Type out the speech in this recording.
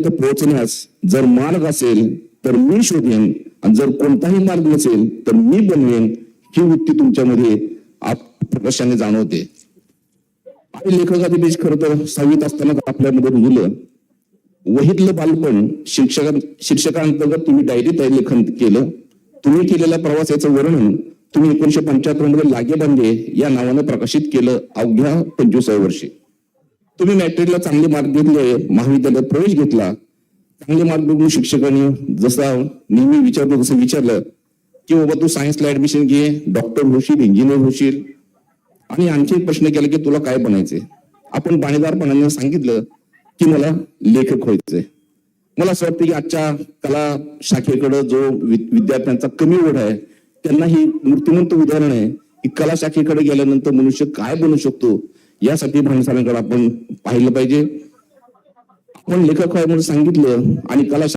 पोहोचण्यास जर मार्ग असेल तर मी शोधेन. आणि जर कोणताही मार्ग नसेल तर मी बनवेन. ही वृत्ती तुमच्यामध्ये प्रकाशाने प्रकर्षाने जाणवते. आणि लेखकाचे बीज खरं तर सहावीत असताना आपल्यामध्ये रुजलं वहीतलं बालपण शिक्षक शिक्षकांतर्गत तुम्ही डायरीत लेखन केलं तुम्ही केलेल्या प्रवासाचं वर्णन तुम्ही एकोणीशे पंच्याहत्तरमध्ये लागे बांधे या नावानं प्रकाशित केलं अवघ्या पंचवीसाव्या वर्षी. तुम्ही मॅट्रिकला चांगले मार्क घेतले महाविद्यालयात प्रवेश घेतला. चांगले मार्क बघून शिक्षकांनी जसा नेहमी विचारतो तसं विचारलं की बाबा तू सायन्सला ऍडमिशन घे डॉक्टर होशील इंजिनियर होशील. आणि आणखी एक प्रश्न केला की तुला काय बनायचे आपण बाणेदारपणाने सांगितलं की मला लेखक व्हायचंय. मला असं वाटतं की आजच्या कला शाखेकडे जो विद्यार्थ्यांचा कमी ओढ आहे त्यांना ही मूर्तिमंत उदाहरण आहे की कला शाखेकडे गेल्यानंतर मनुष्य काय बनू शकतो? यासाठी भानसारांकडे आपण पाहिलं पाहिजे. आपण लेखक म्हणून सांगितलं आणि कला